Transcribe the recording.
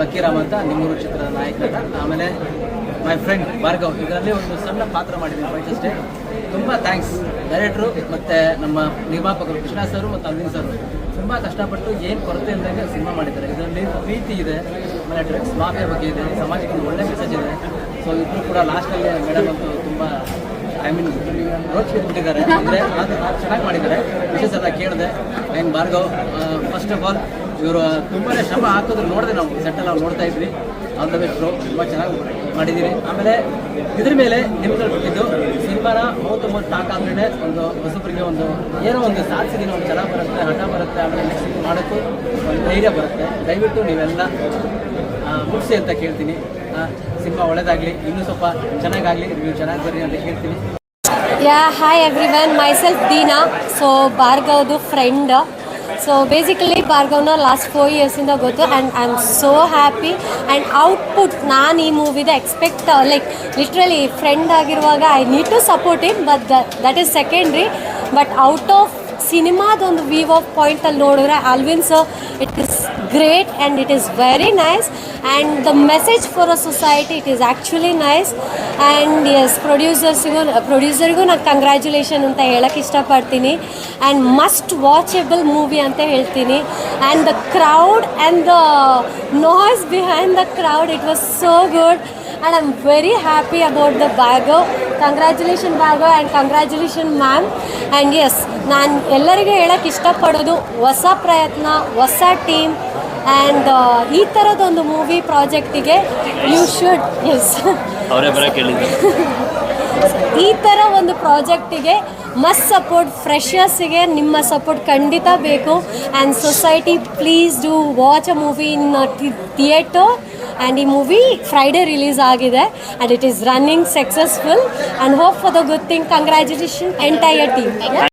Lucky Ram ಅಂತ ನಿಮ್ಮೂರು ಚಿತ್ರದ ನಾಯಕ ಆಮೇಲೆ ಮೈ ಫ್ರೆಂಡ್ ಭಾರ್ಗವ್, ಇದರಲ್ಲಿ ಒಂದು ಸಣ್ಣ ಪಾತ್ರ ಮಾಡಿದ್ದೀನಿ ಫೈಟ್ ಅಷ್ಟೇ ತುಂಬ ಥ್ಯಾಂಕ್ಸ್ ಡೈರೆಕ್ಟ್ರು ಮತ್ತು ನಮ್ಮ ನಿರ್ಮಾಪಕರು ಕೃಷ್ಣ ಸರು ಮತ್ತು ಅರವಿಂದ್ ಸರ್ ತುಂಬ ಕಷ್ಟಪಟ್ಟು ಏನು ಕೊರತೆ ಇಲ್ಲದಂಗೆ ಸಿನಿಮಾ ಮಾಡಿದ್ದಾರೆ. ಇದರಲ್ಲಿ ಪ್ರೀತಿ ಇದೆ, ಆಮೇಲೆ ಡ್ರಗ್ಸ್ ಮಾಫಿಯ ಬಗ್ಗೆ ಇದೆ, ಸಮಾಜಕ್ಕೆ ಒಂದು ಒಳ್ಳೆ ಮೆಸೇಜ್ ಇದೆ. ಸೊ ಇಬ್ಬರು ಕೂಡ ಲಾಸ್ಟಲ್ಲಿ ಮೇಡಮ್ ಅಂತೂ ತುಂಬ ಐ ಮೀನ್ ರೋಚ್ ಬಿಟ್ಟಿದ್ದಾರೆ ಅಂದರೆ ಅದು ಚೆನ್ನಾಗಿ ಮಾಡಿದ್ದಾರೆ. ವಿಶೇಷ ಕೇಳಿದೆ. And Bhargav? First of all ಇವರು ತುಂಬಾ ಶ್ರಮ ಹಾಕಿದ್ರು ನೋಡಿದೆ ನಾವು ಸೆಟ್ಟಲ್ಲಿ ನಾವು ನೋಡ್ತಾ ಇದ್ವಿ. ಆಲ್ ದ ಬೆಸ್ಟ್ ತುಂಬ ಚೆನ್ನಾಗಿ ಮಾಡಿದ್ದೀವಿ ಆಮೇಲೆ ಇದ್ರ ಮೇಲೆ ನಿಮ್ಗಳು ಬಿಟ್ಟಿದ್ದು ಸಿನಿಮಾನ ಮೂವತ್ತು ಮೂವತ್ತು ಟಾಕ್ ಆದ್ಮೇಲೆ ಒಂದು ಹೊಸಬರಿಗೆ ಒಂದು ಏನೋ ಒಂದು ಸಾಧಿಸಿದೀನಿ ಒಂದು ಚೆನ್ನಾಗಿ ಬರುತ್ತೆ, ಹಠ ಬರುತ್ತೆ, ಆಮೇಲೆ ನೆಕ್ಸ್ಟ್ ಮಾಡೋಕ್ಕೂ ಒಂದು ಧೈರ್ಯ ಬರುತ್ತೆ. ದಯವಿಟ್ಟು ನೀವೆಲ್ಲ ಮುಗಿಸಿ ಅಂತ ಕೇಳ್ತೀನಿ. ಸಿನಿಮಾ ಒಳ್ಳೇದಾಗಲಿ, ಇನ್ನೂ ಸ್ವಲ್ಪ ಚೆನ್ನಾಗಾಗಲಿ, ನೀವು ಚೆನ್ನಾಗಿ ಬರ್ರಿ ಅಂತ ಕೇಳ್ತೀನಿ yeah hi every my myself Deena so ಭಾರ್ಗವ್ದು friend so basically ಭಾರ್ಗವ್ನ ಲಾಸ್ಟ್ ಫೋರ್ ಇಯರ್ಸಿಂದ ಗೊತ್ತು and I am so happy and output ನಾನು ಈ ಮೂವಿದ ಎಕ್ಸ್ಪೆಕ್ಟ್ ಲೈಕ್ ಲಿಟ್ರಲಿ ಫ್ರೆಂಡ್ ಆಗಿರುವಾಗ I need to support it but that is secondary but out of ಸಿನಿಮಾದೊಂದು view of ಪಾಯಿಂಟಲ್ಲಿ ನೋಡಿದ್ರೆ ಆಲ್ವಿನ್ಸ್ it is great and it is very nice and the message for a society it is actually nice and yes ಪ್ರೊಡ್ಯೂಸರ್ಸಿಗೂ ಪ್ರೊಡ್ಯೂಸರ್ಗೂ ನಾನು congratulation ಅಂತ ಹೇಳಕ್ಕೆ ಇಷ್ಟಪಡ್ತೀನಿ. And must watchable movie ಅಂತ ಹೇಳ್ತೀನಿ. And the crowd and the noise behind the crowd it was so good and I am very happy about the bag congratulation bag and congratulation ma'am and yes ನಾನು ಎಲ್ಲರಿಗೂ ಹೇಳಕ್ಕೆ ಇಷ್ಟಪಡೋದು ಹೊಸ ಪ್ರಯತ್ನ ಹೊಸ team and ಈ ಥರದೊಂದು ಮೂವಿ ಪ್ರಾಜೆಕ್ಟಿಗೆ ಯು ಶುಡ್ ಎಸ್ ಈ ಥರ ಒಂದು ಪ್ರಾಜೆಕ್ಟಿಗೆ ಮಸ್ಟ್ ಸಪೋರ್ಟ್ ಫ್ರೆಶರ್ಸಿಗೆ ನಿಮ್ಮ ಸಪೋರ್ಟ್ ಖಂಡಿತ ಬೇಕು. And society please do watch a movie in theatre and ಈ ಮೂವಿ ಫ್ರೈಡೇ ರಿಲೀಸ್ ಆಗಿದೆ. And it is running successful and hope for the good thing congratulation entire team